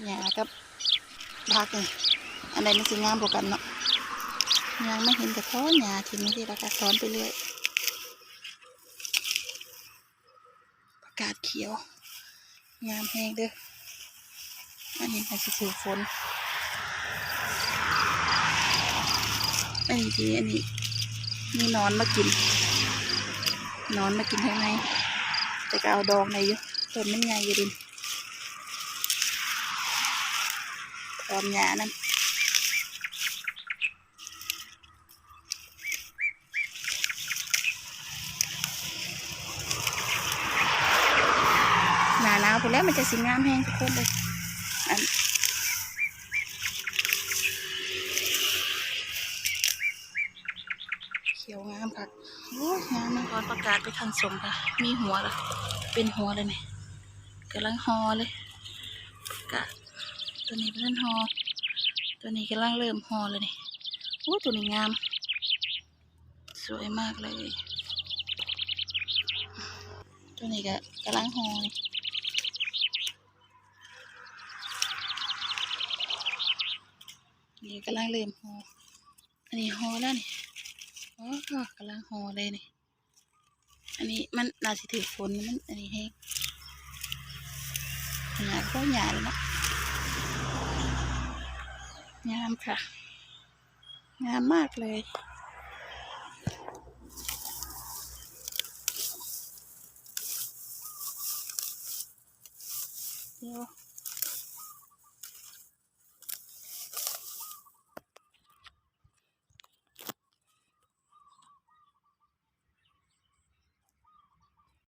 หญ้ากับผักนี่อันใดมันสิงามกว่ากันเนาะยังไม่เห็นแต่ท้อนหญ้าทิ้ที่เราก็ถอนไปเรื่อยประกาศเขียว งามแห้งเด้ออันนี้มันสิถือฝนอันนี้ทีอันนี้มีนอนมากิน นอนมากินข้างในแต่ก็เอาดองในอยู่ต้นมันใหญ่อยู่ดิน ถอนหญ้านั่นหนาหนาวพอแล้วมันจะสิงามแห้งทุกคนเลยอันเขียวงามค่ะโอ้ยงามมังกรประกาศไปทางสมค่ะ มีหัวละเป็นหัวเลยเนี่ยกำลังฮอเลยประกาศ ตัวนี้เป็นฮอตัวนี้กำลังเริ่มฮอเลยนี่โอ้ตัวนี้งาม สวยมากเลย ตัวนี้ก็กำลังฮอนี่กำลังเริ่มฮออันนี้ฮอแล้วนี่โอ้กำลังฮอเลยนี่ อันนี้มันน่าสิถือฝนมันอันนี้แห้งหนาก็หยาเลยนะ งามค่ะ งามมากเลย เดี๋ยว